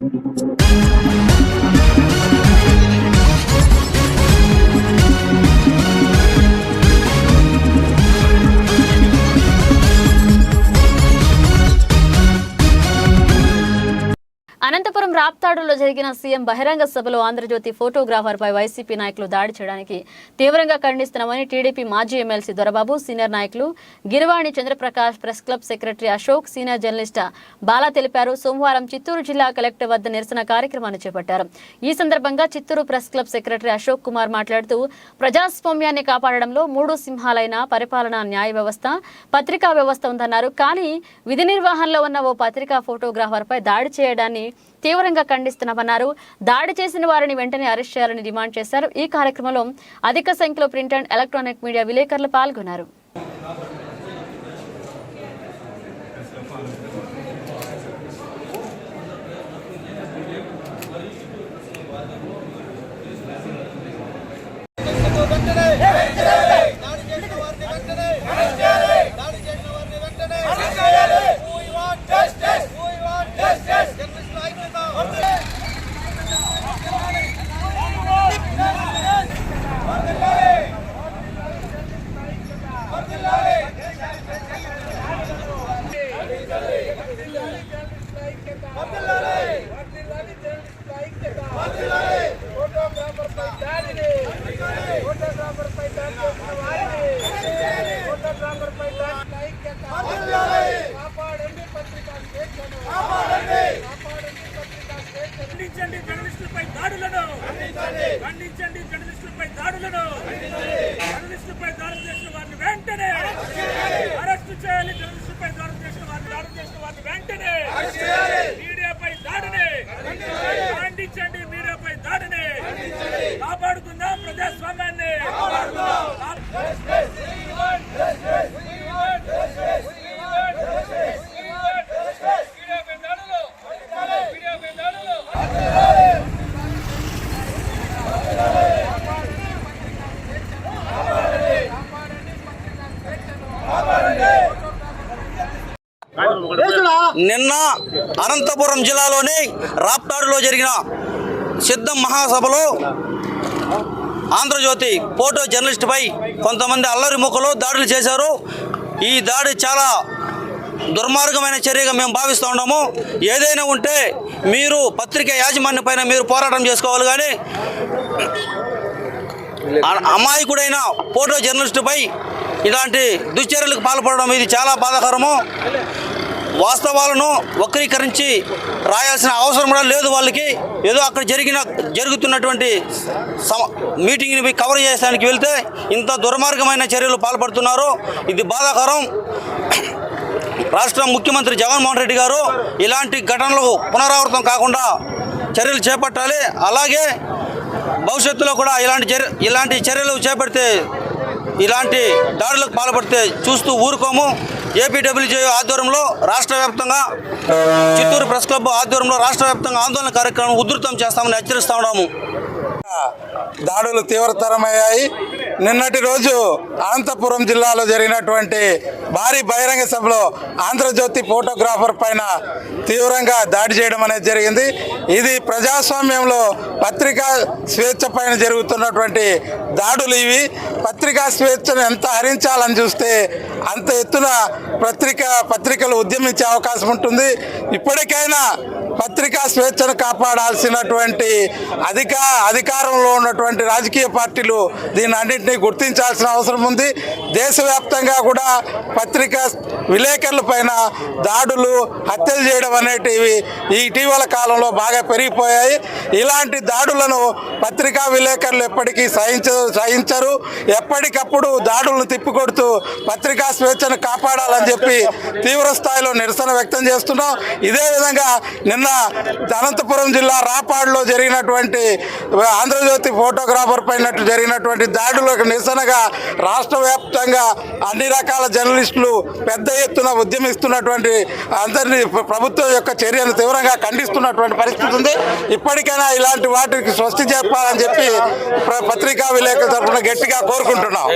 Thank you. గురువారం రాప్తాడులో జరిగిన CM బహిరంగ సభలో ఆంధ్రజ్యోతి ఫోటోగ్రాఫర్పై వైసీపీ నాయకులు దాడి చేయడానికి తీవ్రంగా ఖండిస్తున్నామని టీడీపీ మాజీ ఎమ్మెల్సీ దొరబాబు సీనియర్ నాయకులు Girivani Chandraprakash press club secretary Ashok senior journalist Bala తెలిపారు. సోమవారం చిత్తూరు జిల్లా కలెక్టర్ వద్ద నిరసన కార్యక్రమాన్ని చేపట్టారు. ఈ సందర్భంగా Chittoor press club secretary Ashok Kumar మాట్లాడుతూ ప్రజాస్వామ్యాన్ని కాపాడడంలో మూడు సింహాలైన పరిపాలనా న్యాయ వ్యవస్థ పత్రికా వ్యవస్థ ఉందన్నారు. కానీ విధి నిర్వహణలో ఉన్న ఓ పత్రికా ఫోటోగ్రాఫర్పై దాడి చేయడాన్ని తీవ్రంగా ఖండిస్తున్నామన్నారు దాడి చేసిన వారిని వెంటనే అరెస్ట్ చేయాలని డిమాండ్ చేశారు ఈ కార్యక్రమంలో అధిక సంఖ్యలో ప్రింట్ అండ్ ఎలక్ట్రానిక్ మీడియా విలేకరులు పాల్గొన్నారు Hey చేసిన వారిని వెంటనే దాడి చేసిన వారిని వెంటనే We want justice. We want justice. జర్నలిస్టుల ఐక్యత. ఖండించండి జర్నలిస్టులపై దాడులను ఖండించండి జర్నలిస్టులపై దాడులను జర్నలిస్టులపై దాడులు చేసిన వారిని వెంటనే అరెస్టు చేయాలి జర్నలిస్టులపై దాడులు చేసిన వారిని దాడులు చేసిన వారిని వెంటనే మీడియాపై దాడిని ఖండించండి మీడియాపై దాడిని కాపాడుకుందాం ప్రజాస్వామ్యాన్ని మీడియాపై దాడులు మీడియాపై దాడులు నిన్న అనంతపురం జిల్లాలోని రాప్తాడులో జరిగిన సిద్ధం మహాసభలో ఆంధ్రజ్యోతి ఫోటో జర్నలిస్టుపై కొంతమంది అల్లరి ముఖలు దాడులు చేశారు. ఈ దాడి చాలా దుర్మార్గమైన చర్యగా మేము భావిస్తూ ఉన్నాము. ఏదైనా ఉంటే మీరు పత్రిక యాజమాన్యం పైన మీరు పోరాటం చేసుకోవాలి కానీ అ- అమాయకుడైన ఫోటో జర్నలిస్టుపై ఇలాంటి దుశ్చర్యలకు పాల్పడడం ఇది చాలా బాధాకరము. వాస్తవాలను వక్రీకరించి రాయాల్సిన అవసరం కూడా లేదు వాళ్ళకి. ఏదో అక్కడ జరిగిన జరుగుతున్నటువంటి సమ మీటింగ్ని కవర్ చేయడానికి వెళ్తే ఇంత దుర్మార్గమైన చర్యలు పాల్పడుతున్నారు. ఇది బాధాకరం. రాష్ట్ర ముఖ్యమంత్రి జగన్మోహన్ రెడ్డి గారు ఇలాంటి ఘటనలు పునరావృతం కాకుండా చర్యలు చేపట్టాలి. అలాగే భవిష్యత్తులో కూడా ఇలాంటి చర్య ఇలాంటి చర్యలు చేపడితే ఇలాంటి దాడులకు పాల్పడితే చూస్తూ ఊరుకోము. ఏపీడబ్ల్యూజే ఆధ్వర్యంలో రాష్ట్ర వ్యాప్తంగా చిత్తూరు ప్రెస్ క్లబ్ ఆధ్వర్యంలో రాష్ట్ర వ్యాప్తంగా ఆందోళన కార్యక్రమం ఉధృతం చేస్తామని హెచ్చరిస్తా ఉన్నాము. దాడులు తీవ్రతరమయ్యాయి. నిన్నటి రోజు అనంతపురం జిల్లాలో జరిగినటువంటి భారీ బహిరంగ సభలో ఆంధ్రజ్యోతి ఫోటోగ్రాఫర్ పైన తీవ్రంగా దాడి చేయడం అనేది జరిగింది. ఇది ప్రజాస్వామ్యంలో పత్రికా స్వేచ్ఛ పైన జరుగుతున్నటువంటి దాడులు ఇవి. పత్రికా స్వేచ్ఛను ఎంత హరించాలని చూస్తే అంత ఎత్తున పత్రిక పత్రికలు ఉద్యమించే అవకాశం ఉంటుంది. ఇప్పటికైనా పత్రికా స్వేచ్ఛను కాపాడాల్సినటువంటి అధిక అధికారంలో ఉన్నటువంటి రాజకీయ పార్టీలు దీని అన్నింటినీ గుర్తించాల్సిన అవసరం ఉంది. దేశవ్యాప్తంగా కూడా పత్రికా విలేకరుల పైన దాడులు హత్యలు చేయడం అనేటివి ఇటీవల కాలంలో బాగా పెరిగిపోయాయి. ఇలాంటి దాడులను పత్రికా విలేకరులు ఎప్పటికీ సహించ సహించరు. ఎప్పటికప్పుడు దాడులను తిప్పికొడుతూ పత్రికా స్వేచ్ఛను కాపాడాలని చెప్పి తీవ్ర స్థాయిలో నిరసన వ్యక్తం చేస్తున్నాం. ఇదే విధంగా నిన్న అనంతపురం జిల్లా రాపాడులో జరిగినటువంటి ఆంధ్రజ్యోతి ఫోటోగ్రాఫర్ పైన జరిగినటువంటి దాడులకు నిరసనగా రాష్ట్ర వ్యాప్తంగా అన్ని రకాల జర్నలిస్టులు పెద్ద ఎత్తున ఉద్యమిస్తున్నటువంటి అందరినీ ప్రభుత్వం యొక్క చర్యను తీవ్రంగా ఖండిస్తున్నటువంటి పరిస్థితి ఉంది. ఇప్పటికైనా ఇలాంటి వాటికి స్వస్తి చెప్పాలని చెప్పి పత్రికా విలేకరుల తరఫున గట్టిగా కోరుకుంటున్నాం.